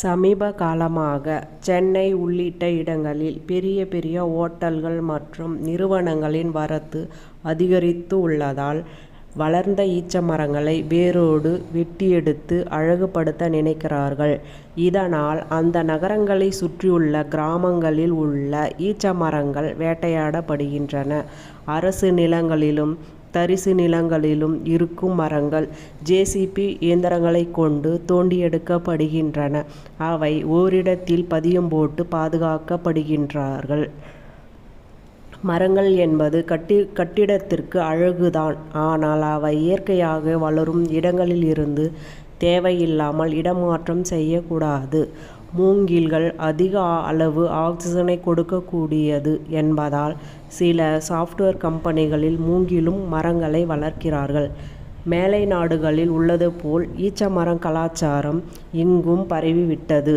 சமீப காலமாக சென்னை உள்ளிட்ட இடங்களில் பெரிய பெரிய ஓட்டல்கள் மற்றும் நிறுவனங்களின் வரத்து அதிகரித்து உள்ளதால் வளர்ந்த ஈச்ச மரங்களை வேரோடு வெட்டியெடுத்து அழகுபடுத்த நினைக்கிறார்கள். இதனால் அந்த நகரங்களை சுற்றியுள்ள கிராமங்களில் உள்ள ஈச்ச மரங்கள் வேட்டையாடப்படுகின்றன. அரசு நிலங்களிலும் தரிசு நிலங்களிலும் இருக்கும் மரங்கள் ஜேசிபி இயந்திரங்களை கொண்டு தோண்டி எடுக்கப்படுகின்றன. அவை ஓரிடத்தில் பதியம் போட்டு பாதுகாக்கப்படுகின்றார்கள். மரங்கள் என்பது கட்டி கட்டிடத்திற்கு அழகு தான். ஆனால் அவை இயற்கையாக வளரும் இடங்களில் இருந்து தேவையில்லாமல் இடமாற்றம் செய்யக்கூடாது மூங்கில்கள் அதிக அளவு ஆக்சிஜனை கொடுக்கக்கூடியது என்பதால் சில சாஃப்ட்வேர் கம்பெனிகளில் மூங்கிலும் மரங்களை வளர்க்கிறார்கள். மேலை நாடுகளில் உள்ளது போல் ஈச்ச மரம் கலாச்சாரம் இங்கும் பரவிவிட்டது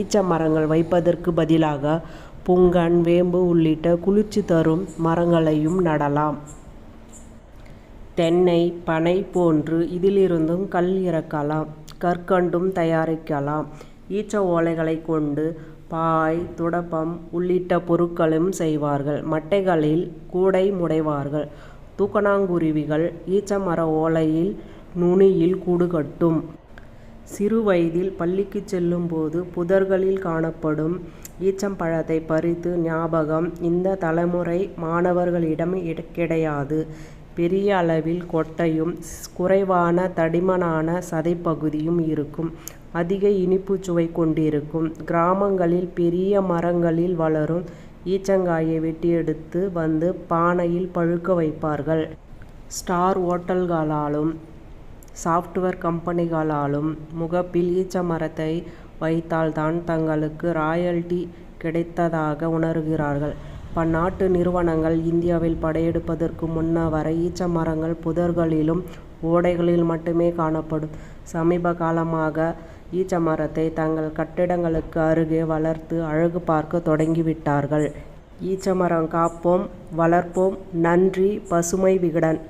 ஈச்ச மரங்கள் வைப்பதற்கு பதிலாக புங்கன் வேம்பு உள்ளிட்ட குளிர்ச்சி தரும் மரங்களையும் நடலாம். தென்னை பனை போன்று இதிலிருந்தும் கல் இறக்கலாம். கற்கண்டும் தயாரிக்கலாம். ஈச்ச ஓலைகளை கொண்டு பாய் துடப்பம் உள்ளிட்ட பொருட்களும் செய்வார்கள். மட்டைகளில் கூடை முடைவார்கள். தூக்கணாங்குருவிகள் ஈச்ச மர ஓலையில் நுனியில் கூடு கட்டும். சிறு வயதில் பள்ளிக்கு செல்லும்போது புதர்களில் காணப்படும் ஈச்சம்பழத்தை பறித்து ஞாபகம் இந்த தலைமுறை மாணவர்களிடம் கிடையாது. பெரிய அளவில் கொட்டையும் குறைவான தடிமனான சதைப்பகுதியும் இருக்கும். அதிக இனிப்பு சுவை கொண்டிருக்கும். கிராமங்களில் பெரிய மரங்களில் வளரும் ஈச்சங்காயை வெட்டி எடுத்து வந்து பானையில் பழுக்க வைப்பார்கள். ஸ்டார் ஓட்டல்களாலும் சாஃப்ட்வேர் கம்பெனிகளாலும் முகப்பில் ஈச்ச மரத்தை வைத்தால் தான் தங்களுக்கு ராயல்டி கிடைத்ததாக உணர்கிறார்கள். பன்னாட்டு நிறுவனங்கள் இந்தியாவில் படையெடுப்பதற்கு முன்னர் வரை ஈச்ச மரங்கள் புதர்களிலும் ஓடைகளில் மட்டுமே காணப்படும். சமீப காலமாக ஈச்ச மரத்தை தங்கள் கட்டிடங்களுக்கு அருகே வளர்த்து அழகு பார்க்க தொடங்கிவிட்டார்கள். ஈச்சமரம் ஈச்ச மரம் காப்போம் வளர்ப்போம். நன்றி பசுமை விகடன்.